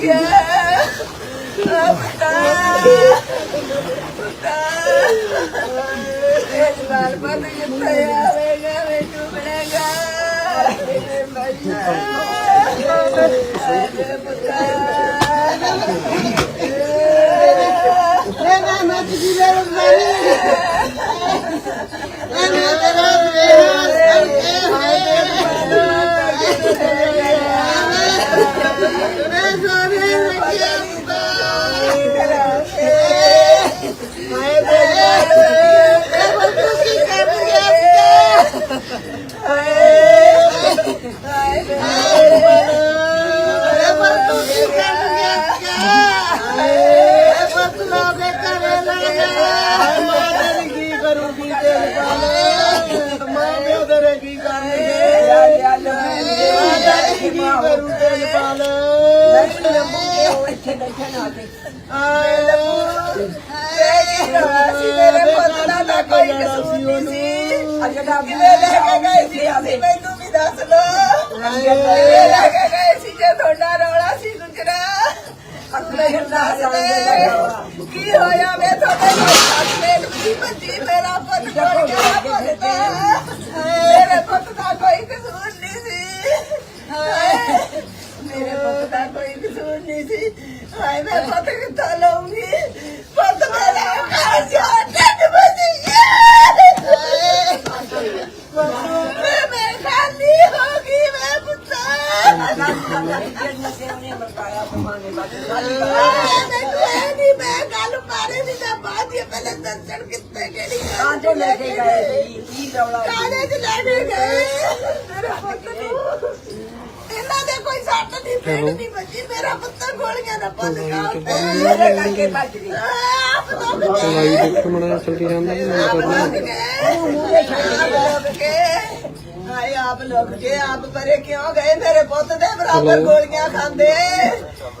ਗਿਆ ਆ ਪੁੱਤਾ ਪੁੱਤਾ ਇਹ ਬੰਦ ਕਿੱਥੇ ਆਵੇਗਾ ਮੈਨੂੰ ਮਿਲੇਗਾ ਮੇਰੇ ਬੱਚਾ ਮੇਰੇ ਮੈਂ ਮੈਂ ਮੇਰੇ ਮਾਰੀ ਮੈਂ ਤੇਰਾ ਵੇਹਾ ਮੈਂ ਸੋਨੇ ਲੱਗਿਆ ਮੈਂ ਬੇਟਾ ਮੈਂ ਕੀ ਕਰ ਗਿਆ ਮੈਂ ਪਰ ਤੂੰ ਕੀ ਕਰ ਗਿਆ ਮੈਂ ਪਰ ਲੋਗੇ ਕਰੇ ਲਗਾ ਮੈਂ ਤੇਰੀ ਕੀ ਕਰੂੰਗੀ ਤੇਰੇ ਪਾਲੇ ਮੈਂ ਤੇਰੇ ਕੀ ਕਰਨਗੇ ਮੈਂ ਤੇਰੀ ਕੀ ਕਰੂ ਤੇਰੇ ਪਾਲੇ ਮੇਰੇ ਪੁੱਤ ਦਾ ਕੋਈ ਕਸੂਰ ਨਹੀਂ ਸੀ। ਕਿਵੇਂ ਲੈ ਕੇ ਗਏ ਸੀ ਅਸੀਂ ਮੈਨੂੰ ਵੀ ਦੱਸ ਲੋ ਕਿਵੇਂ ਲੈ ਕੇ ਗਏ ਸੀ ਜੇ ਤੁਹਾਡਾ ਰੌਲਾ ਸੀ ਗੁਜਰਾ। ਮੈਨੂੰ ਦੱਸ ਦੇ। ਕੀ ਹੋਇਆ ਮੈਂ ਤੁਹਾਡੇ ਨਾਲ? ਸਾਹਮਣੇ ਕੀ ਬੱਜੀ ਮੇਰਾ ਪੁੱਤ ਕੋਲ ਗਿਆ ਮੇਰੇ ਪੁੱਤ ਦਾ ਕੋਈ ਹਾਏ, ਮੇਰੇ ਪੁੱਤ ਦਾ ਕੋਈ ਕਸੂਰ ਨਹੀਂ ਸੀ। ਹਾਏ ਮੈਂ ਪੁੱਤ ਕਿੱਥੋਂ ਲਊਂਗੀ? ਪੁੱਤ ਮੇਰਾ ਘਰ ਜਾ ਟੱਟ ਬੱਜੀ ਮੈਂ ਮੈਂ ਖਾਲੀ ਹੋ ਗਈ ਮੈਂ ਪੁੱਤਾ। ਮੈਨੂੰ ਇਹ ਨਹੀਂ ਮੈਂ ਗੱਲ ਮਾਰੇ ਦੀ ਤਾਂ ਬਾਅਦ ਹੀ ਪਹਿਲੇ ਦਰਸ਼ਨ ਕਿੱਥੇ ਕਿਹੜੀ? ਕਾਹਦੇ ਚ ਲੈ ਕੇ ਗਏ ਮੇਰੇ ਪੁੱਤ ਨੂੰ ਇਹਨਾਂ ਦੇ ਕੋਈ ਨਹੀਂ ਵੱਜੀ? ਮੇਰਾ ਪੁੱਤ ਗੋਲੀਆਂ ਦਾ ਪੱਤ ਮੇਰੇ ਕਰਕੇ ਭੱਜ ਗਈ। ਆਪ ਤੋਂ ਲਾਈ ਦੇਖੋ ਮੜਾ ਚੱਲ ਕੇ ਜਾਂਦਾ ਮੈਂ ਕਰਨਾ ਹਾਏ ਆਪ ਲੋਕ ਕੇ ਆਪ ਪਰੇ ਕਿਉਂ ਗਏ? ਮੇਰੇ ਪੁੱਤ ਦੇ ਬਰਾਬਰ ਗੋਲੀਆਂ ਖਾਂਦੇ।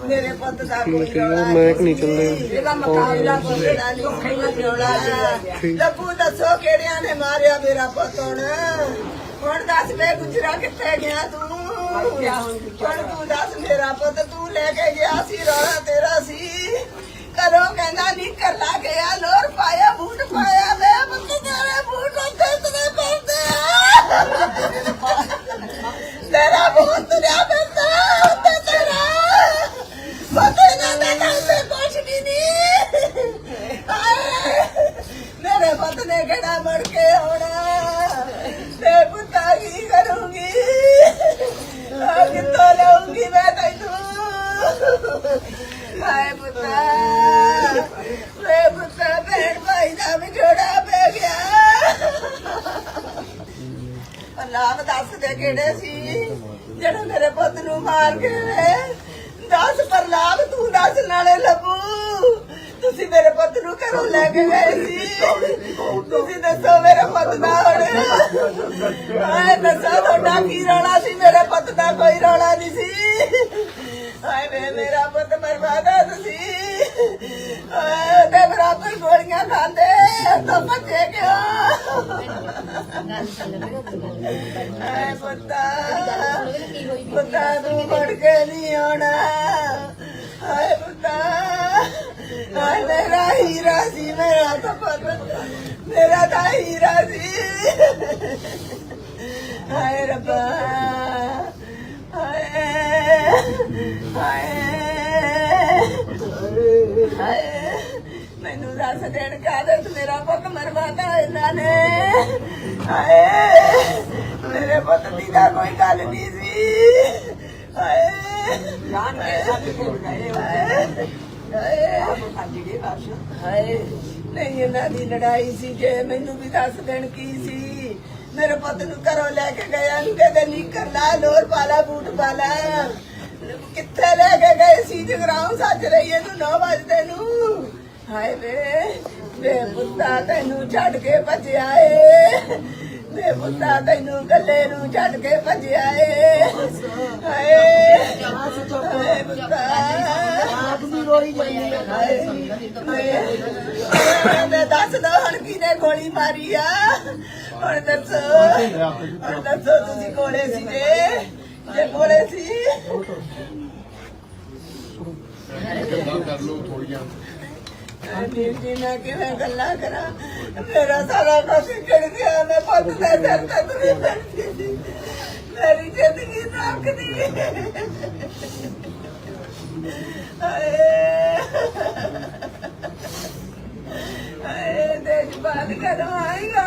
ਮੇਰੇ ਪੁੱਤ ਦਾ ਕੋਈ ਠੀਕ ਹੈ ਰੌਲਾ ਮੈਂ ਕਿ ਨਹੀਂ ਚੱਲਦੇ ਇਹਦਾ ਮੁਕਾਬਲਾ ਕੋਈ ਧੋਖੇ ਨਾਲ ਕਿਉਂ ਠੀਕ। ਲੱਭੂ ਦੱਸੋ ਕਿਹੜਿਆਂ ਨੇ ਮਾਰਿਆ ਮੇਰਾ ਪੁੱਤ ਹੁਣ? ਹੁਣ ਦੱਸ ਵੇ ਗੁਜਰਾ ਕਿੱਥੇ ਗਿਆ ਤੂੰ? ਹੁਣ ਤੂੰ ਦੱਸ ਮੇਰਾ ਪੁੱਤ, ਤੂੰ ਲੈ ਕੇ ਗਿਆ ਸੀ, ਰੌਲਾ ਤੇਰਾ ਸੀ। ਕਰੋ ਕਹਿੰਦਾ ਨਹੀਂ ਕਰ ਗਿਆ ਲੋਰ ਪਾਇਆ, ਬੂਟ ਪਾਇਆ। ਵੇ ਪੁੱਤ, ਤੇਰੇ ਬੂਟ ਉੱਤੇ ਤੇਰੇ ਪੈਂਦੇ ਆ। ਤੇਰਾ ਬੂਟ ਤੁਰਿਆ ਪੈਂਦਾ ਉੱਤੇ ਤੇਰਾ ਪਤਾ ਨਾ ਨਾ ਤੇ ਕੁਛ ਵੀ ਨਹੀਂ ਹਾਏ, ਮੇਰੇ ਪੁੱਤ ਨੇ ਕਿਹੜਾ ਮੜ ਕੇ ਆਉਣਾ ਤੇ ਪੁੱਤਾ ਕੀ ਕਰੂੰਗੀ ਆ ਕਿੱਥੋਂ ਲਾਉਂਗੀ ਮੈਂ ਤੈਨੂੰ ਹਾਏ ਪੁੱਤਾ ਵੇ ਪੁੱਤਾ ਭੈਣ ਭਾਈ ਦਾ ਵਿਛੋੜਾ ਪੈ ਗਿਆ ਲਾਭ ਦੱਸ ਦੇ ਕਿਹੜੇ ਸੀ ਜਿਹੜੇ ਮੇਰੇ ਪੁੱਤ ਨੂੰ ਮਾਰ ਦੱਸ ਪਰ ਤੂੰ ਦੱਸ ਨਾਲੇ ਲੱਭੂ ਤੁਸੀਂ ਮੇਰੇ ਪੁੱਤ ਨੂੰ ਘਰੋਂ ਲੈ ਕੇ ਗਏ ਸੀ। ਤੁਸੀਂ ਦੱਸੋ ਮੇਰੇ ਪੁੱਤ ਦਾ ਹੁਣ। ਆਏ ਦੱਸੋ ਤੁਹਾਡਾ ਕੀ ਰੌਲਾ ਸੀ? ਮੇਰੇ ਪੁੱਤ ਦਾ ਕੋਈ ਰੌਲਾ ਨਹੀਂ ਸੀ। ਹਾਏ ਵੇ, ਮੇਰਾ ਪੁੱਤ ਬਰਬਾਦ ਆ ਤੁਸੀਂ ਆਏ ਤੇ ਬਰਾਬਰ ਗੋਲੀਆਂ ਖਾਂਦੇ ਤਾਂ ਭੱਜੇ ਕਿਉਂ? ਹਾਏ ਪੁੱਤਾ ਪੁੱਤਾ ਤੂੰ ਮੁੜ ਕੇ ਨਹੀਂ ਆਉਣਾ। ਹਾਏ ਪੁੱਤਾ ਹਾਏ ਮੇਰਾ ਹੀਰਾ ਸੀ, ਮੇਰਾ ਤਾਂ ਪੁੱਤ, ਮੇਰਾ ਤਾਂ ਹੀਰਾ ਸੀ। ਹਾਏ ਰੱਬਾ ਹਾਏ ਹਾਏ ਹਾਏ ਦੱਸ ਦੇਣ ਕਾਦਤ ਮੇਰਾ ਪੁੱਤ ਮਰਵਾਤਾ ਇਹਨਾਂ ਨੇ? ਹਾਏ ਮੇਰੇ ਪੁੱਤ ਦੀ ਤਾਂ ਕੋਈ ਗੱਲ ਨਹੀਂ ਸੀ। ਹਾਏ ਕੇ ਗਏ ਆਪ ਬਸ ਨਹੀਂ ਇਹਨਾਂ ਦੀ ਲੜਾਈ ਸੀ ਜੇ ਮੈਨੂੰ ਵੀ ਦੱਸ ਦੇਣ ਕੀ ਸੀ? ਮੇਰੇ ਪੁੱਤ ਨੂੰ ਘਰੋਂ ਲੈ ਕੇ ਗਿਆ ਨੂੰ ਕਹਿੰਦੇ ਨੀਕਰ ਲਾ ਲੋਰ ਪਾਲਾ ਬੂਟ ਪਾਲਾ ਕਿੱਥੇ ਲੈ ਕੇ ਗਏ ਸੀ? ਜਗਰਾਉਂ ਸੱਜ ਰਹੀ ਇਹਨੂੰ 9 ਵਜੇ ਨੂੰ। ਹਾਏ ਵੇ ਵੇ ਪੁੱਤਾ ਤੈਨੂੰ ਛੱਡ ਕੇ ਭੱਜਿਆ ਏ। ਵੇ ਪੁੱਤਾ ਤੈਨੂੰ ਗੱਲੇ ਨੂੰ ਛੱਡ ਕੇ ਭੱਜਿਆ ਏ। ਹਾਏ। ਹਾਏ ਪੁੱਤਾ। ਆਪ ਵੀ ਰੋਈ ਜਾਂਦੀ ਹੈ ਮੈਂ ਦੱਸ ਦੋ ਹੁਣ ਕਿਨੇ ਗੋਲੀ ਮਾਰੀ ਆ? ਹੁਣ ਦੱਸੋ। ਹੁਣ ਦੱਸੋ ਤੁਸੀਂ ਕੋਲੇ ਸੀ ਜੇ ਜੇ ਕੋਲੇ ਸੀ? ਗੱਲਾਂ ਕਰ ਲਓ ਥੋੜੀਆਂ ਵੀਰ ਜੀ, ਮੈਂ ਕਿਵੇਂ ਗੱਲਾਂ ਕਰਾਂ? ਮੇਰਾ ਸਾਰਾ ਕੁਝ ਕਿੜ ਗਿਆ, ਮੈਂ ਪੁੱਤ ਦੇ ਸਿਰ ਤੇ ਤੁਰੀ ਫਿਰਦੀ ਮੇਰੀ ਜ਼ਿੰਦਗੀ ਨਰਕ ਦੀ ਹਾਏ। ਹਾਏ ਦੇਖ ਕਰੋ ਆਏਗਾ?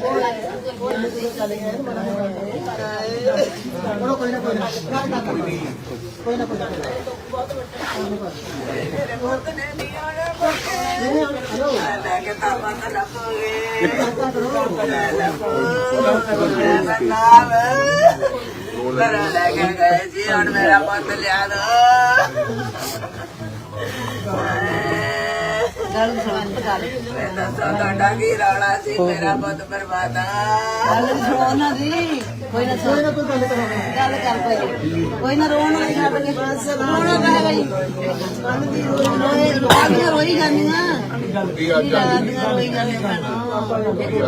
ਕੋਈ ਨਾ ਕੋਈ ਨਾ ਕੋਈ ਨਾ ਮੇਰਾ ਲੈ ਕੇ ਗਏ ਜੀ ਹੁਣ ਮੇਰਾ ਪੁੱਤ ਲਿਆ ਦੋ ਗੱਲ ਸੁਣ। ਗੱਲ ਦੱਸੋ ਤੁਹਾਡਾ ਕੀ ਰੌਲਾ ਸੀ? ਮੇਰਾ ਪੁੱਤ ਬਰਬਾਦਾ ਗੱਲ ਸੁਣੋ ਨਾ ਜੀ। ਕੋਈ ਨਾ ਕੋਈ ਨਾ ਕੋਈ ਗੱਲ ਕਰੋ। ਗੱਲ ਕਰ ਕੋਈ ਕੋਈ ਨਾ ਰੋਣ ਵਾਲੀ ਛੱਡ ਕੇ ਬਸ ਰੋਣਾ ਪੈ ਗਈ ਰੋਏ ਰੋਈ ਰੋਈ ਜਾਂਦੀਆਂ। ਕੀ ਅੱਜ ਜਾਂਦੀਆਂ ਰੋਈ ਜਾਂਦੀਆਂ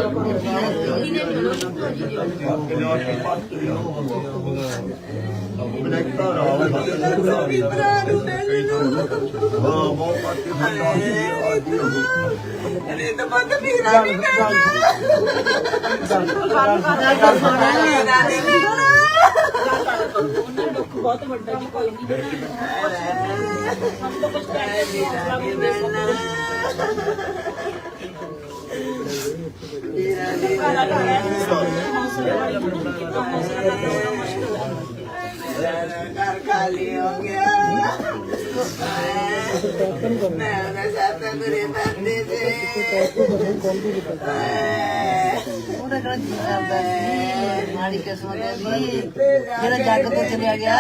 ਭਰਾ ਨੂੰ ਮਿਲ ਲੂ ਅਰੇ ਰੀਤ ਬੰਦ ਮੇਰਾ ਵੀ ਬਹੁਤ ਵੱਡਾ ਜੀ ਕੋਈ ਨਹੀਂ ਸਭ ਤੋਂ ਕੁਝ ਕਹਿ ਮੇਰਾ ਵੀ ਮੇਰਾ ਵੀ ਹੌਸਲਾ ਵਾਲੀ ਕੁੜੀ ਕਿੰਨਾ ਹੌਸਲਾ ਕਰਨਾ ਮੁਸ਼ਕਿਲ ਹੈ ਘਰ ਖਾਲੀ ਹੋ ਗਿਆ ਉਹਦਾ ਕਿਹੜਾ ਜੀ ਕਰਦਾ ਸੀ ਮਾੜੀ ਕਿਸਮਤ ਹੈ ਜੀ ਜਿਹੜਾ ਜੱਗ ਤੋਂ ਚਲਿਆ ਗਿਆ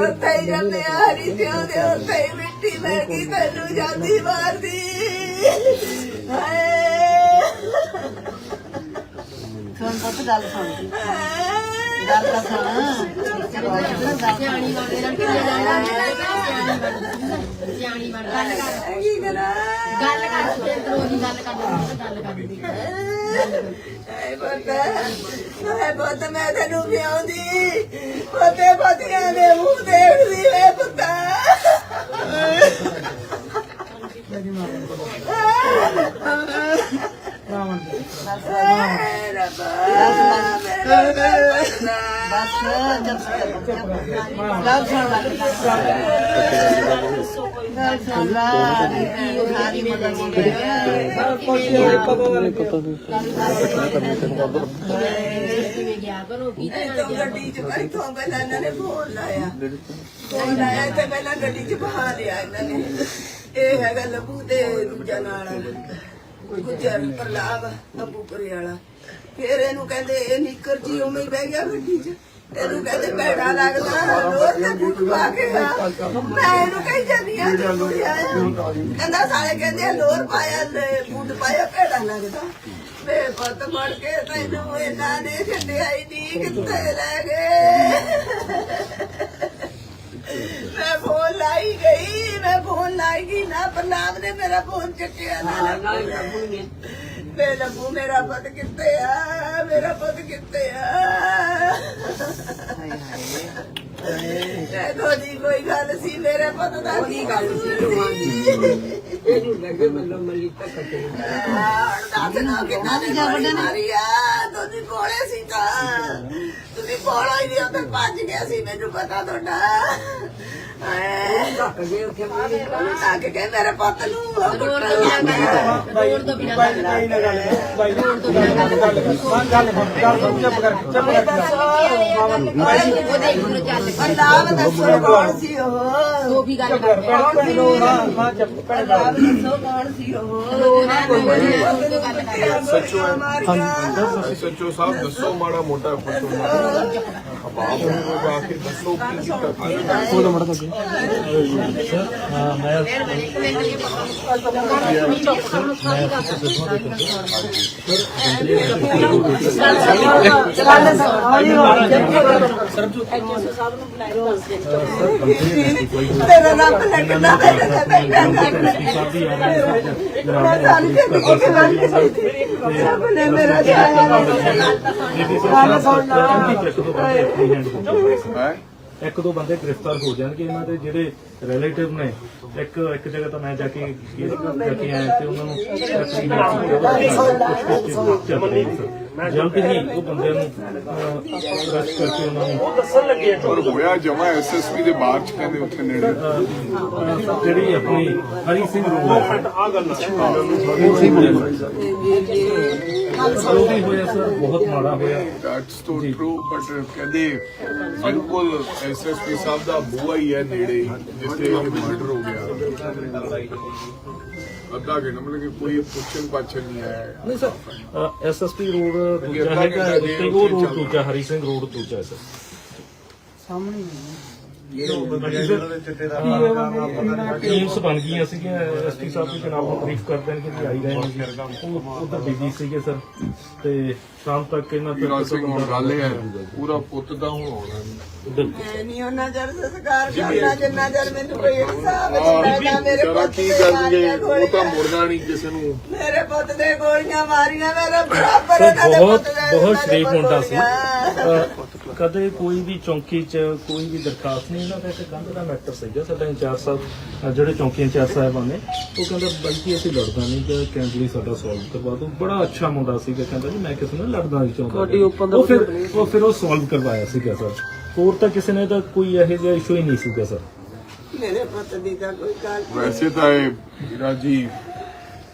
ਉੱਥੇ ਹੀ ਜਾਂਦੇ ਆ ਹਰੀ ਜਿਉਂਦੇ ਉੱਥੇ ਹੀ ਮਿੱਟੀ ਮੈਂ ਕੀ ਤੈਨੂੰ ਜਾਂਦੀ ਮਾਰਦੀ ਸੁਣ ਪੁੱਤ, ਗੱਲ ਸੁਣ। ਗੱਲ ਤਾਂ ਸੁਣ। ਸਿਆਣੀ ਕੀ ਕਰਾਂ ਗੱਲ ਕਰ ਤੇ ਰੋਜ਼ ਗੱਲ ਕਰ ਗੱਲ ਕਰਦੀ ਐ ਪੁੱਤ ਐ ਪੁੱਤ ਮੈਂ ਤੈਨੂੰ ਪਿਆਉਂਦੀ ਪੋਤੇ ਪੋਤੀਆਂ ਦੇ ਮੂੰਹ ਦੇਖਦੀ ਵੇ ਪੁੱਤਾ ਮੇਰਾ ਪੁੱਤ। ਬਸ ਇੱਥੋਂ ਗੱਡੀ ਚ ਪਹਿਲਾਂ ਇਹਨਾਂ ਨੇ ਫੋਨ ਲਾਇਆ ਫੋਨ ਲਾਇਆ ਤੇ ਪਹਿਲਾਂ ਗੱਡੀ ਚ ਬਹਾ ਲਿਆ ਇਹਨਾਂ ਨੇ। ਇਹ ਹੈਗਾ ਲੱਭੂ ਤੇ ਦੂਜਾ ਨਾਲ। ਗੁਜਰ ਪ੍ਰਲਾਭ ਅਬੂਪੁਰੇ ਵਾਲਾ ਫਿਰ ਇਹਨੂੰ ਕਹਿੰਦੇ ਇਹ ਨਿੱਕਰ ਜੀ ਉਵੇਂ ਹੀ ਬਹਿ ਗਿਆ ਗੱਡੀ ਚ। ਇਹਨੂੰ ਕਹਿੰਦੇ ਭੈੜਾ ਲੱਗਦਾ ਲੋਰ ਤੇ ਬੂਟ ਪਾ ਕੇ ਆ। ਮੈਂ ਇਹਨੂੰ ਕਹੀ ਜਾਂਦੀ ਆ ਤੂੰ ਕੁੜੀਆ ਆ ਕਹਿੰਦਾ ਸਾਰੇ ਕਹਿੰਦੇ ਆ, ਲੋਰ ਪਾਇਆ ਤੇ ਬੂਟ ਪਾਇਆ ਭੈੜਾ ਲੱਗਦਾ। ਵੇ ਪੁੱਤ ਮੜ ਕੇ ਤੈਨੂੰ ਇਹਨਾਂ ਨੇ ਛੱਡਿਆ ਹੀ ਨਹੀਂ ਕਿੱਥੇ ਲੈ ਗਏ? ਮੈਂ ਫੋਨ ਲਾਈ ਗਈ। ਮੈਂ ਫੋਨ ਲਾਈ ਗਈ ਨਾ ਪ੍ਰਨਾਮ ਨੇ ਮੇਰਾ ਫੋਨ ਚੱਕਿਆ ਨਾ ਮੇ ਲੱਭੂ ਮੇਰਾ ਪੁੱਤ ਕਿੱਥੇ ਆ? ਮੇਰਾ ਪੁੱਤ ਕਿੱਥੇ ਆ? ਇਹ ਤੁਹਾਡੀ ਕੋਈ ਗੱਲ ਸੀ? ਮੇਰੇ ਪੁੱਤ ਦਾ ਕੀ ਗੱਲ ਸੀ? ਇਹਨੂੰ ਲੱਗੇ ਮੱਲੋ ਮੱਲੀ ਤੱਕ ਤੇ ਦੱਸ ਨਾ ਕਿੰਨਾ ਨੇ। ਗੋਲੀ ਮਾਰੀ ਆ ਤੁਸੀਂ ਕੋਲੇ ਸੀ ਤਾਂ। ਤੁਸੀਂ ਕੋਲੋਂ ਹੀ ਨਹੀਂ ਉੱਧਰ ਭੱਜ ਗਿਆ ਸੀ ਮੈਨੂੰ ਪਤਾ ਤੁਹਾਡਾ। ਐ ਧੱਕ ਗਏ ਉੱਥੇ ਮੇਰੇ ਲੱਗ ਕੇ ਮੇਰੇ ਪੁੱਤ ਨੂੰ ਰੋਡ ਤੋਂ ਬਿਨਾਂ ਗੱਲ ਕਰ ਰੋਡ ਤੋਂ ਬਿਨਾਂ ਗੱਲ ਕਰ। ਉਹਦੇ ਇੱਕ ਨੂੰ ਚੱਲ ਕੇ ਨਾਮ ਦੱਸੋ ਕੌਣ ਸੀ ਉਹ? ਉਹ ਵੀ ਗੱਲ ਕਰਦੇ ਕੌਣ ਸੀ? ਨਾਮ ਦੱਸੋ ਕੌਣ ਸੀ ਉਹ ਰੋਜ਼ ਰੋਜ਼ ਤੋਂ ਗੱਲ ਕਰਦੇ ਸੱਚੋ ਹੈ ਇੱਕ ਦੋ ਬੰਦੇ ਗ੍ਰਿਫਤਾਰ ਹੋ ਜਾਣਗੇ ਇਹਨਾਂ ਦੇ ਜਿਹੜੇ ਰਿਲੇਟਿਵ ਨੇ ਇੱਕ ਇੱਕ ਜਗ੍ਹਾ ਤਾਂ ਮੈਂ ਜਾ ਕੇ ਜਾ ਕੇ ਆਇਆ ਤੇ ਉਹਨਾਂ ਨੂੰ ਜਲਦ ਹੀ ਉਹ ਬੰਦਿਆਂ ਨੂੰ ਅਰੈਸਟ ਕਰਕੇ ਉਹਨਾਂ ਨੂੰ ਪਰ ਹੋਇਆ ਜਮਾ ਐਸਐਸਪੀ ਦੇ ਬਾਹਰ ਚ ਕਹਿੰਦੇ ਉੱਥੇ ਨੇੜੇ। ਅਹ, ਜਿਹੜੀ ਆਪਣੀ ਹਰੀ ਸਿੰਘ ਰੋਡ ਆ। ਗੱਲ ਉਹ ਵੀ ਹੋਇਆ ਸਰ। ਬਹੁਤ ਮਾੜਾ ਹੋਇਆ। ਦੈਟਸ ਟੋ ਟਰੂ ਬਟ ਕਹਿੰਦੇ ਬਿਲਕੁਲ ਐਸਐਸਪੀ ਸਾਹਿਬ ਦਾ ਬੂਆ ਹੀ ਹੈ ਨੇੜੇ ਹੀ, ਜਿੱਥੇ ਮਰਡਰ ਹੋ ਗਿਆ। ਅੱਧਾ ਘੰਟਾ ਮਤਲਬ ਕਿ ਕੋਈ ਪੁੱਛਣ ਪਾਛਣ ਨਹੀਂ ਆਇਆ। ਨਹੀਂ ਸਰ ਐਸਐਸਪੀ ਰੋਡ ਦੂਜਾ ਹੈਗਾ ਤੇ ਉਹ ਰੋਡ ਦੂਜਾ ਹਰੀ ਸਿੰਘ ਰੋਡ ਦੂਜਾ ਹੈ ਸਰ। ਟੀਮਸ ਬਣ ਗਈਆਂ ਸੀਗੀਆਂ ਐਸਪੀ ਸਾਹਿਬ ਦੀ ਜਨਾਬ ਨੂੰ ਬਰੀਫ ਕਰ ਦੇਣਗੇ ਕਿ ਆਈ ਰਹੇ ਨੇ। ਉਹ ਉਧਰ ਬਿਜ਼ੀ ਸੀਗੇ ਸਰ। ਤੇ ਸ਼ਾਮ ਤੱਕ ਇਹਨਾਂ ਵੀਰਾ ਸਿੰਘ ਹੁਣ ਗੱਲ ਇਹ ਹੈ ਤੱਕ ਪੂਰਾ ਪੁੱਤ ਤਾਂ ਹੁਣ ਆਉਣਾ ਨਹੀਂ। ਬਿਲਕੁਲ। ਮੈਂ ਨਹੀਂ ਉਹਨਾਂ ਜਰ ਸੰਸਕਾਰ ਕਰਨਾ ਜਿੰਨਾ ਜਰ ਮੈਨੂੰ ਕੋਈ ਹਿਸਾਬ ਨਹੀਂ ਆਹ, ਪੈਦਾ ਮੇਰੇ ਚਲੋ ਪੁੱਤ ਕੀ ਦੇ ਕਰਨਗੇ ਮਾਰੀਆਂ ਉਹ ਤਾਂ ਗੋਲੀਆਂ। ਮੁੜਨਾ ਨਹੀਂ ਕਿਸੇ ਨੂੰ। ਮੇਰੇ ਪੁੱਤ ਦੇ ਗੋਲੀਆਂ ਮਾਰੀਆਂ ਮੇਰੇ ਬਰਾਬਰ ਸਰ ਉਹਨਾਂ ਦੇ ਬਹੁਤ ਪੁੱਤ ਬਹੁਤ ਸ਼ਰੀਫ ਮੁੰਡਾ ਸੀ। ਕਦੇ ਕੋਈ ਵੀ ਚੌਂਕੀ 'ਚ ਕੋਈ ਵੀ ਦਰਖਾਸਤ ਨਹੀਂ ਇਹਨਾਂ ਦਾ ਇੱਕ ਕੰਧ ਦਾ ਮੈਟਰ ਸੀਗਾ ਸਾਡਾ ਇੰਚਾਰਜ ਸਾਹਿਬ ਜਿਹੜੇ ਚੌਂਕੀ ਇੰਚਾਰਜ ਸਾਹਿਬਾਨ ਨੇ ਉਹ ਕਹਿੰਦਾ ਬਲਕਿ ਅਸੀਂ ਲੜਦਾ ਨਹੀਂ ਕਿ ਕੈਂਡਲੀ ਸਾਡਾ ਸੋਲਵ ਕਰਵਾ ਦੋ ਬੜਾ ਅੱਛਾ ਮੁੰਡਾ ਸੀਗਾ ਕਹਿੰਦਾ ਜੀ ਮੈਂ ਕਿਸੇ ਨਾਲ ਲੜਨਾ ਨਹੀਂ ਚਾਹੁੰਦਾ ਉਹ ਫਿਰ ਉਹ ਫਿਰ ਉਹ ਸੋਲਵ ਕਰਵਾਇਆ ਸੀਗਾ ਸਰ। ਹੋਰ ਤਾਂ ਕਿਸੇ ਨੇ ਤਾਂ ਕੋਈ ਇਹੋ ਜਿਹਾ ਇਸ਼ੂ ਹੀ ਨਹੀਂ ਸੀਗਾ ਸਰ। ਮੇਰੇ ਪੁੱਤ ਦੀ ਤਾਂ ਕੋਈ ਗੱਲ ਵੈਸੇ ਤਾਂ ਇਹ ਵੀਰਾ ਜੀ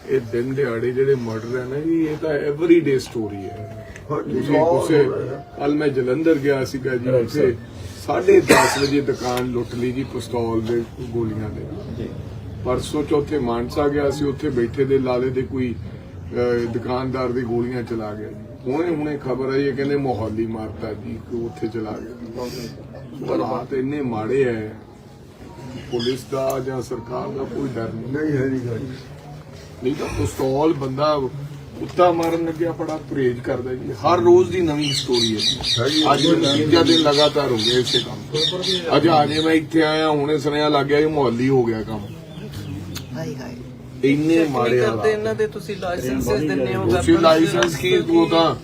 ਇਹ ਦਿਨ ਦਿਹਾੜੇ ਜਿਹੜੇ ਮਰਡਰ ਹੈ ਨਾ ਜੀ ਇਹ ਤਾਂ ਐਵਰੀਡੇ ਸਟੋਰੀ ਹੈ। ਤੁਸੀਂ ਕੱਲ ਮੈਂ ਜਲੰਧਰ ਗਿਆ ਸੀਗਾ ਜੀ ਉੱਥੇ 10:30 ਵਜੇ ਦੁਕਾਨ ਲੁੱਟ ਲਈ ਜੀ ਪਿਸਤੌਲ ਦੇ ਗੋਲੀਆਂ ਦੇ। ਪਰਸੋਂ ਚੌਥੇ ਮਾਨਸਾ ਗਿਆ ਸੀ ਉੱਥੇ ਬੈਠੇ ਦੇ ਲਾਲੇ ਦੇ ਕੋਈ ਦੁਕਾਨਦਾਰ ਦੀ ਗੋਲੀਆਂ ਚਲਾ ਗਿਆ ਜੀ। ਹੁਣੇ ਹੁਣੇ ਖਬਰ ਆਈ ਹੈ ਕਹਿੰਦੇ ਮੋਹਾਲੀ ਮਾਰਤਾ ਜੀ ਕਿ ਉੱਥੇ ਚਲਾ ਗਿਆ ਹਾਲਾਤ ਇੰਨੇ ਮਾੜੇ ਹੈ ਪੁਲਿਸ ਦਾ ਜਾਂ ਸਰਕਾਰ ਦਾ ਕੋਈ ਡਰ ਨਹੀਂ। ਨਹੀਂ ਹੈ ਨਹੀਂ ਤਾਂ ਪਿਸਤੌਲ ਬੰਦਾ ਕੁੱਤਾ ਮਾਰਨ ਲੱਗਿਆ ਬੜਾ ਪਰਹੇਜ ਕਰਦਾ ਜੀ। ਹਰ ਰੋਜ਼ ਦੀ ਨਵੀਂ ਸਟੋਰੀ ਹੈ। ਅੱਜ ਤੀਜਾ ਦਿਨ ਲਗਾਤਾਰ ਹੋ ਗਿਆ ਇਸੇ ਕੰਮ। ਅੱਜ ਆਜੇ ਮੈਂ ਇੱਥੇ ਆਇਆ ਹੁਣੇ ਸੁਨੇਹਾ ਲੱਗ ਗਿਆ ਕਿ ਮੁਹੱਲੀ ਹੋ ਗਿਆ ਕੰਮ। ਇੰਨੇ ਮਾੜੇ ਹਾਲਾਤ ਇਹਨਾਂ ਦੇ ਤੁਸੀਂ ਲਾਇਸੈਂਸਸ ਦਿੰਦੇ ਹੋ ਤੁਸੀਂ ਲਾਇਸੈਂਸ ਕੀ ਤੂੰ ਤਾਂ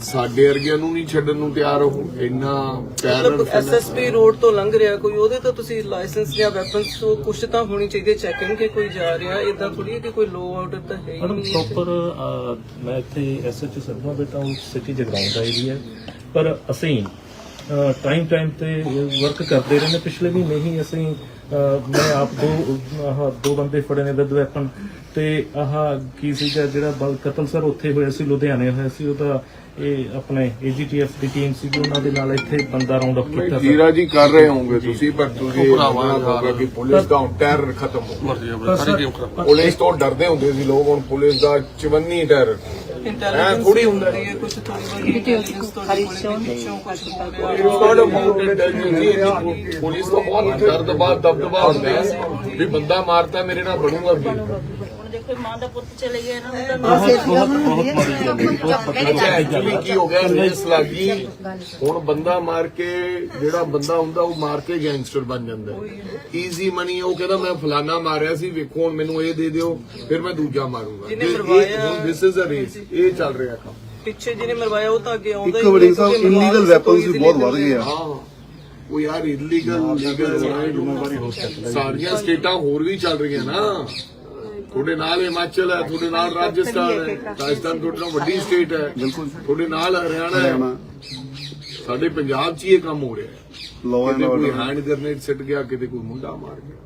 ਸਾਡੇ ਵਰਗਿਆਂ ਨੂੰ ਨਹੀਂ ਛੱਡਣ ਨੂੰ ਤਿਆਰ ਹੋ ਇੰਨਾ ਟੈਰਰ ਐਸਐਸਪੀ ਰੋਡ ਤੋਂ ਲੰਘ ਰਿਹਾ ਕੋਈ ਉਹਦੇ ਤੋਂ ਤੁਸੀਂ ਲਾਇਸੈਂਸ ਜਾਂ ਵੈਪਨਸ ਤੋਂ ਕੁਝ ਤਾਂ ਹੋਣੀ ਚਾਹੀਦੀ ਚੈਕਿੰਗ ਕਿ ਕੋਈ ਜਾ ਰਿਹਾ ਇਦਾਂ ਥੋੜੀ ਕਿ ਕੋਈ ਲੋ ਆਰਡਰ ਤਾਂ ਹੈ ਹੀ ਮੈਡਮ ਪ੍ਰੋਪਰ ਮੈਂ ਇੱਥੇ ਐਸਐਚਓ ਸਰਵਾ ਬੇਟਾ ਉਹ ਸਿਟੀ ਜਗਰਾਉਂ ਦਾ ਏਰੀਆ ਪਰ ਅਸੀਂ ਟਾਈਮ ਟਾਈਮ ਤੇ ਵਰਕ ਕਰਦੇ ਰਹੇ ਨੇ ਪਿਛਲੇ ਮਹੀਨੇ ਹੀ ਅਸੀਂ ਮੈਂ ਆਪ ਦੋ ਆਹ ਦੋ ਬੰਦੇ ਫੜੇ ਨੇ ਵਿਦ ਵੈਪਨ ਤੇ ਆਹ ਕੀ ਸੀਗਾ ਜਿਹੜਾ ਬਲ ਕਤਲ ਸਰ ਉੱਥੇ ਹੋਇਆ ਸੀ ਲੁਧਿਆਣੇ ਹੋਇਆ ਸੀ ਉਹਦਾ ਇਹ ਆਪਣੇ ਏਜੀਟੀਐਫ ਦੀ ਟੀਮ ਸੀ ਉਹਨਾਂ ਦੇ ਨਾਲ ਇੱਥੇ ਬੰਦਾ ਰਾਉਂਡ ਅਪ ਕੀਤਾ ਸੀ ਜੀਰਾ ਜੀ ਕਰ ਰਹੇ ਹੋਵੋਗੇ ਤੁਸੀਂ ਪਰ ਤੁਸੀਂ ਹੋਗਾ ਕਿ ਪੁਲਿਸ ਦਾ ਟੈਰਰ ਖਤਮ ਹੋ ਪਰ ਸਰ, ਪੁਲਿਸ ਤੋਂ ਡਰਦੇ ਹੁੰਦੇ ਸੀ ਲੋਕ ਹੁਣ ਪੁਲਿਸ ਦਾ ਚਵੰਨੀ ਟੈਰਰ ਇੰਟੈਲੀਜੈਂਸ ਥੋੜ੍ਹੀ ਹੁੰਦਾ। ਹੈ ਕੁਝ ਥੋੜੀ ਬਹੁਤੀ ਇੰਟੈਲੀਜੈਂਸ ਜੀ। ਪੁਲਿਸ ਤੋਂ ਬਹੁਤ ਡਰ ਦਬਾ ਦਬਦਬਾ ਹੁੰਦਾ ਹੈ। ਵੀ ਬੰਦਾ ਮਾਰਤਾ ਮੇਰੇ ਨਾਲ ਬਣੂਗਾ ਕੀ? ਦੇਖੋ ਮਾਂ ਦਾ ਪੁੱਤ ਚਲੇ ਗਿਆ ਇਹਨਾਂ ਨੂੰ ਤਾਂ ਬਹੁਤ ਬਹੁਤ ਮਾੜੀ ਗੱਲ ਹੈ। ਬਹੁਤ ਪਤਾ ਅੱਛਾ ਐਕਚੁਅਲੀ ਕੀ ਹੋ ਗਿਆ ਰੇਸ ਲੱਗੀ। ਹੁਣ ਬੰਦਾ ਮਾਰ ਕੇ ਜਿਹੜਾ ਬੰਦਾ ਹੁੰਦਾ ਉਹ ਮਾਰ ਕੇ ਗੈਂਗਸਟਰ ਬਣ ਜਾਂਦਾ ਈਜ਼ੀ ਮਨੀ ਉਹ ਕਹਿੰਦਾ ਮੈਂ ਫਲਾਨਾ ਮਾਰਿਆ ਸੀ ਵੇਖੋ ਹੁਣ ਮੈਨੂੰ ਇਹ ਦੇ ਦਿਓ ਫਿਰ ਮੈਂ ਦੂਜਾ ਮਾਰੂੰਗਾ। ਜਿਹਨੇ ਮਰਵਾਇਆ- ਦਿਸ ਇਜ਼ ਅ ਰੇਸ ਇਹ ਚੱਲ ਰਿਹਾ ਕੰਮ। ਪਿੱਛੇ ਜਿਹਨੇ ਮਰਵਾਇਆ ਉਹ ਤਾਂ ਅੱਗੇ ਆਉਂਦਾ ਇੱਕ ਵੜੀ ਸਾਹਿਬ ਇਲੀਗਲ ਵੈਪਨਸ ਵੀ ਬਹੁਤ ਵੱਧ ਗਏ ਆ। ਹਾਂ। ਉਹ ਯਾਰ ਇਲੀਗਲ ਲੀਗਲ ਸਾਰੀਆਂ ਸਟੇਟਾਂ ਹੋਰ ਵੀ ਚੱਲ ਰਹੀਆਂ ਨਾ। ਤੁਹਾਡੇ ਨਾਲ ਹਿਮਾਚਲ ਹੈ ਤੁਹਾਡੇ ਨਾਲ ਰਾਜਸਥਾਨ ਹੈ ਰਾਜਸਥਾਨ ਤੁਹਾਡੇ ਨਾਲ ਵੱਡੀ ਸਟੇਟ ਹੈ। ਬਿਲਕੁਲ ਤੁਹਾਡੇ ਨਾਲ ਹਰਿਆਣਾ ਹੈ। ਸਾਡੇ ਪੰਜਾਬ 'ਚ ਹੀ ਇਹ ਕੰਮ ਹੋ ਰਿਹਾ ਹੈ। ਲਾਅ ਐਂਡ ਕਿਤੇ ਕੋਈ ਆਰਡਰ ਹੈਂਡ ਗ੍ਰਨੇਡ ਸਿੱਟ ਗਿਆ ਕਿਤੇ ਕੋਈ ਮੁੰਡਾ ਮਾਰ ਗਿਆ।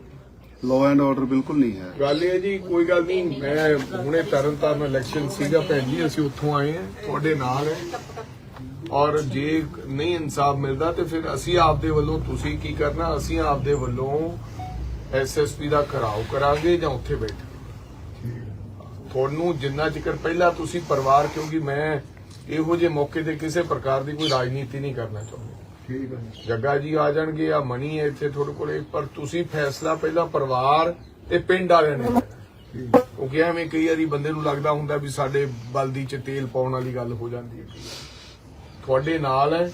ਲਾਅ ਐਂਡ ਆਰਡਰ ਬਿਲਕੁਲ ਨਹੀਂ ਹੈ। ਗੱਲ ਇਹ ਜੀ ਕੋਈ ਗੱਲ ਨਹੀਂ ਮੈਂ ਹੁਣੇ ਤਰਨਤਾਰਨ ਇਲੈਕਸ਼ਨ ਸੀਗਾ ਭੈਣ ਜੀ ਅਸੀਂ ਉੱਥੋਂ ਆਏ ਹਾਂ ਤੁਹਾਡੇ ਨਾਲ ਹੈ। ਔਰ ਜੇ ਨਹੀਂ ਇਨਸਾਫ ਮਿਲਦਾ ਤੇ ਫਿਰ ਅਸੀਂ ਆਪਦੇ ਵੱਲੋਂ ਤੁਸੀਂ ਕੀ ਕਰਨਾ ਅਸੀਂ ਆਪਦੇ ਵੱਲੋਂ ਐਸਐਸਪੀ ਦਾ ਘਰਾਓ ਕਰਾਂਗੇ ਜਾਂ ਉੱਥੇ ਬੈਠ। ਤੁਹਾਨੂੰ ਜਿੰਨਾ ਚਿਰ ਪਹਿਲਾਂ ਤੁਸੀਂ ਪਰਿਵਾਰ ਕਿਉਂਕਿ ਮੈਂ ਇਹੋ ਜਿਹੇ ਮੌਕੇ ਤੇ ਕਿਸੇ ਪ੍ਰਕਾਰ ਦੀ ਕੋਈ ਰਾਜਨੀਤੀ ਨਹੀਂ ਕਰਨਾ ਚਾਹੁੰਦੇ। ਠੀਕ ਹੈ ਜੱਗਾ ਜੀ ਆ ਜਾਣਗੇ ਆ ਮਣੀ ਹੈ ਇੱਥੇ ਤੁਹਾਡੇ ਕੋਲੇ ਪਰ ਤੁਸੀਂ ਫੈਸਲਾ ਪਹਿਲਾਂ ਪਰਿਵਾਰ ਤੇ ਪਿੰਡ ਵਾਲਿਆਂ ਨੇ। ਕਿਉਂਕਿ ਐਵੇਂ ਕਈ ਵਾਰੀ ਬੰਦੇ ਨੂੰ ਲੱਗਦਾ ਹੁੰਦਾ ਵੀ ਸਾਡੇ ਬਲਦੀ ਚ ਤੇਲ ਪਾਉਣ ਵਾਲੀ ਗੱਲ ਹੋ ਜਾਂਦੀ ਹੈ। ਤੁਹਾਡੇ ਨਾਲ ਹੈ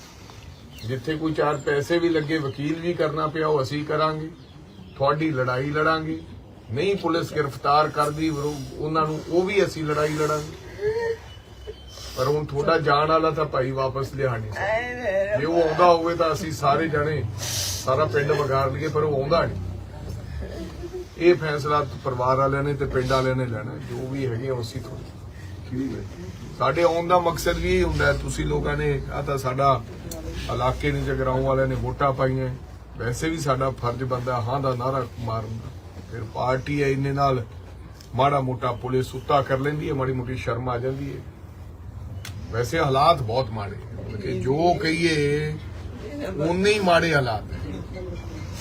ਜਿੱਥੇ ਕੋਈ ਚਾਰ ਪੈਸੇ ਵੀ ਲੱਗੇ ਵਕੀਲ ਵੀ ਕਰਨਾ ਪਿਆ ਉਹ ਅਸੀਂ ਕਰਾਂਗੇ। ਤੁਹਾਡੀ ਲੜਾਈ ਲੜਾਂਗੇ। ਨਹੀਂ ਪੁਲਿਸ ਗ੍ਰਿਫਤਾਰ ਕਰਦੀ ਉਹਨਾਂ ਨੂੰ ਉਹ ਵੀ ਅਸੀਂ ਲੜਾਈ ਲੜਾਂਗੇ। ਪਰ ਹੁਣ ਤੁਹਾਡਾ ਜਾਣ ਵਾਲਾ ਤਾਂ ਭਾਈ ਵਾਪਸ ਲਿਆ ਨਹੀਂ ਜੇ ਉਹ ਆਉਂਦਾ ਹੋਵੇ ਤਾਂ ਅਸੀਂ ਸਾਰੇ ਜਣੇ ਸਾਰਾ ਪਿੰਡ ਵਗਾਰ ਲਈਏ ਪਰ ਉਹ ਆਉਂਦਾ ਨਹੀਂ। ਇਹ ਫੈਸਲਾ ਪਰਿਵਾਰ ਵਾਲਿਆਂ ਨੇ ਤੇ ਪਿੰਡ ਵਾਲਿਆਂ ਨੇ ਲੈਣਾ ਜੋ ਵੀ ਹੈਗੇ ਆ ਉਸੇ ਹੈ ਸਾਡੇ ਆਉਣ ਦਾ ਮਕਸਦ ਵੀ ਇਹ ਹੁੰਦਾ ਤੁਸੀਂ ਲੋਕਾਂ ਨੇ ਆ ਤਾਂ ਸਾਡਾ ਇਲਾਕੇ ਨੂੰ ਜਗਰਾਉਂ ਵਾਲਿਆਂ ਨੇ ਵੋਟਾਂ ਪਾਈਆਂ। ਵੈਸੇ ਵੀ ਸਾਡਾ ਫਰਜ਼ ਬੰਦਾ ਹਾਂ ਦਾ ਨਾਰਾ ਮਾਰਨ ਦਾ। ਫਿਰ ਪਾਰਟੀ ਹੈ ਇੰਨੇ ਨਾਲ ਮਾੜਾ ਮੋਟਾ ਪੁਲਿਸ ਉੱਤਾ ਕਰ ਲੈਂਦੀ ਹੈ ਮਾੜੀ ਮੋਟੀ ਸ਼ਰਮ ਆ ਜਾਂਦੀ ਹੈ। ਵੈਸੇ ਹਾਲਾਤ ਬਹੁਤ ਮਾੜੇ। ਕਿ ਜੋ ਕਹੀਏ ਉਨੇ ਹੀ ਮਾੜੇ ਹਾਲਾਤ ਹੈ।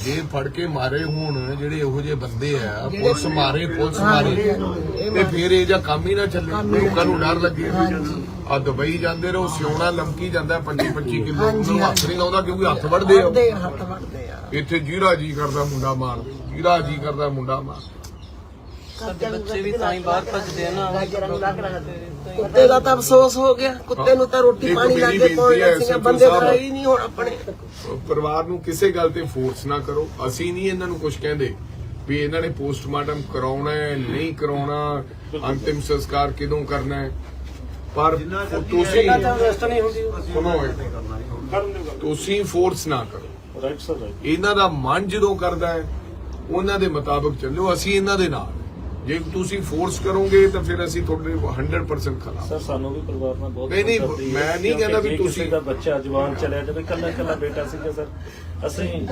ਜੇ ਫੜ ਕੇ ਮਾਰੇ ਹੋਣ ਜਿਹੜੇ ਇਹੋ ਜਿਹੇ ਬੰਦੇ ਆ ਪੁਲਿਸ ਮਾਰੇ ਪੁਲਿਸ ਮਾਰੇ ਤੇ ਫਿਰ ਇਹ ਜਾਂ ਕੰਮ ਹੀ ਨਾ ਚੱਲੇ ਲੋਕਾਂ ਨੂੰ ਡਰ ਲੱਗੇ। ਆ ਦੁਬਈ ਜਾਂਦੇ ਰਹੋ ਸਿਉਣਾ ਲਮਕੀ ਜਾਂਦਾ 25 25 ਕਿਲੋ ਹੱਥ ਨਹੀਂ ਲਾਉਂਦਾ ਕਿਉਂਕਿ ਹੱਥ ਵੜਦੇ ਆ। ਦੇ ਹੱਥ ਵੜਦੇ ਆ। ਇੱਥੇ ਜੀਰਾ ਜੀ ਕਰਦਾ ਮੁੰਡਾ ਮਾਰ। ਜੀਰਾ ਜੀ ਕਰਦਾ ਮੁੰਡਾ ਮਾਰ ਸਾਡੇ ਬੱਚੇ ਵੀ ਤਾਂ ਹੀ ਬਾਹਰ ਭੱਜਦੇ ਆ ਨਾ। ਕੁੱਤੇ ਦਾ ਤਾਂ ਅਫਸੋਸ ਹੋ ਗਿਆ। ਕੁੱਤੇ ਨੂੰ ਤਾਂ ਰੋਟੀ ਪਾਣੀ ਲੱਗੇ ਕੋਈ ਬੇਨਤੀ ਹੈ, ਅਸੀਂ SHO ਬੰਦੇ ਹੀ ਨਹੀਂ ਹੁਣ ਆਪਣੇ। ਪਰਿਵਾਰ ਨੂੰ ਕਿਸੇ ਗੱਲ ਤੇ ਫੋਰਸ ਨਾ ਕਰੋ। ਅਸੀਂ ਨਹੀਂ ਇਹਨਾਂ ਨੂੰ ਕੁਝ ਕਹਿੰਦੇ ਵੀ ਇਹਨਾਂ ਨੇ ਪੋਸਟਮਾਰਟਮ ਕਰਾਉਣਾ ਹੈ ਨਹੀਂ ਕਰਾਉਣਾ ਅੰਤਿਮ ਸੰਸਕਾਰ ਕਿਦੋਂ ਕਰਨਾ ਹੈ। ਪਰ ਤੁਸੀਂ ਨਹੀਂ ਤੁਸੀਂ ਫੋਰਸ ਨਾ ਕਰੋ। ਰਾਈਟ ਸਰ ਰਾਈਟ ਇਹਨਾਂ ਦਾ ਮਨ ਜਦੋਂ ਕਰਦਾ ਹੈ ਉਹਨਾਂ ਦੇ ਮੁਤਾਬਕ ਚੱਲੋ ਅਸੀਂ ਇਹਨਾਂ ਦੇ ਨਾਲ ਜੇ ਤੁਸੀਂ ਫੋਰਸ ਕਰੋਗੇ ਤਾਂ ਫਿਰ ਅਸੀਂ ਤੁਹਾਡੇ 100% ਖਿਲਾਫ ਸਰ ਸਾਨੂੰ ਵੀ ਪਰਿਵਾਰ ਨਾਲ ਬਹੁਤ ਨਹੀਂ, ਨਹੀਂ, ਮੈਂ ਨਹੀਂ ਕਹਿੰਦਾ ਵੀ ਤੁਸੀਂ- ਦਾ ਬੱਚਾ ਜਵਾਨ ਚਲਿਆ ਜਾਵੇ ਕੱਲਾ ਕੱਲਾ ਬੇਟਾ ਸੀਗਾ ਸਰ ਅਸੀਂ ਨਹੀਂ,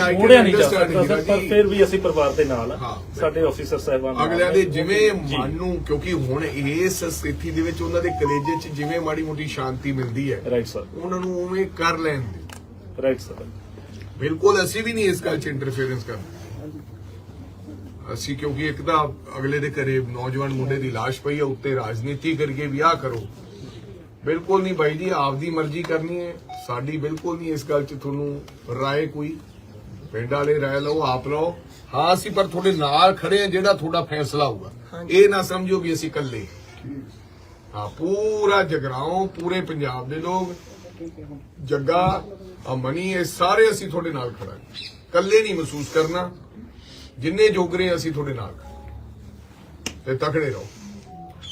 can ਮੋੜਿਆ ਨਹੀਂ ਸਰ ਪਰ। ਫਿਰ ਵੀ ਅਸੀਂ ਪਰਿਵਾਰ ਦੇ ਨਾਲ ਸਾਡੇ ਆਫੀਸਰ ਸਾਹਿਬਾਨ ਅਗਲਿਆਂ ਦੇ। ਜਿਵੇਂ। ਮਨ ਨੂੰ ਕਿਉਂਕਿ ਹੁਣ ਇਸ ਸਥਿਤੀ ਦੇ ਵਿੱਚ ਉਹਨਾਂ ਦੇ ਕਲੇਜੇ 'ਚ ਜਿਵੇਂ ਮਾੜੀ ਮੋਟੀ ਸ਼ਾਂਤੀ ਮਿਲਦੀ ਹੈ ਰਾਈਟ ਸਰ ਉਹਨਾਂ ਨੂੰ ਉਵੇਂ ਕਰ ਲੈਣ ਦਿਓ। ਰਾਈਟ ਸਰ ਬਿਲਕੁਲ ਅਸੀਂ ਵੀ ਨਹੀਂ ਇਸ ਗੱਲ 'ਚ ਇੰਟਰਫੇਰੈਂਸ ਕਰਦੇ ਅਸੀਂ ਕਿਉਂਕਿ ਇੱਕ ਤਾਂ ਅਗਲੇ ਦੇ ਘਰੇ ਨੌਜਵਾਨ ਮੁੰਡੇ ਦੀ ਲਾਸ਼ ਪਈ ਹੈ ਉੱਤੇ ਰਾਜਨੀਤੀ ਕਰਕੇ ਵਿਆਹ ਕਰੋ। ਬਿਲਕੁਲ ਨਹੀਂ ਬਾਈ ਜੀ ਆਪਦੀ ਮਰਜ਼ੀ ਕਰਨੀ ਹੈ। ਸਾਡੀ ਬਿਲਕੁਲ ਨਹੀਂ ਇਸ ਗੱਲ 'ਚ ਤੁਹਾਨੂੰ ਰਾਏ ਕੋਈ। ਪਿੰਡ ਵਾਲੇ ਰਾਏ ਲਓ ਆਪ ਲਓ। ਹਾਂ ਅਸੀਂ ਪਰ ਤੁਹਾਡੇ ਨਾਲ ਖੜੇ ਆ ਜਿਹੜਾ ਤੁਹਾਡਾ ਫੈਸਲਾ ਹੋਊਗਾ। ਇਹ ਨਾ ਸਮਝੋ ਵੀ ਅਸੀਂ ਇਕੱਲੇ ਹਾਂ ਪੂਰਾ ਜਗਰਾਉਂ ਪੂਰੇ ਪੰਜਾਬ ਦੇ ਲੋਕ। ਜੱਗਾ ਅਮਨੀ, ਇਹ ਸਾਰੇ ਅਸੀਂ ਤੁਹਾਡੇ ਨਾਲ ਖੜਾਂਗੇ ਇਕੱਲੇ ਨਹੀਂ ਮਹਿਸੂਸ ਕਰਨਾ, ਜਿੰਨੇ ਜੋਗਰੇ ਅਸੀਂ ਤੁਹਾਡੇ ਨਾਲ ਖੜੇ। ਤੇ ਤਕੜੇ ਰਹੋ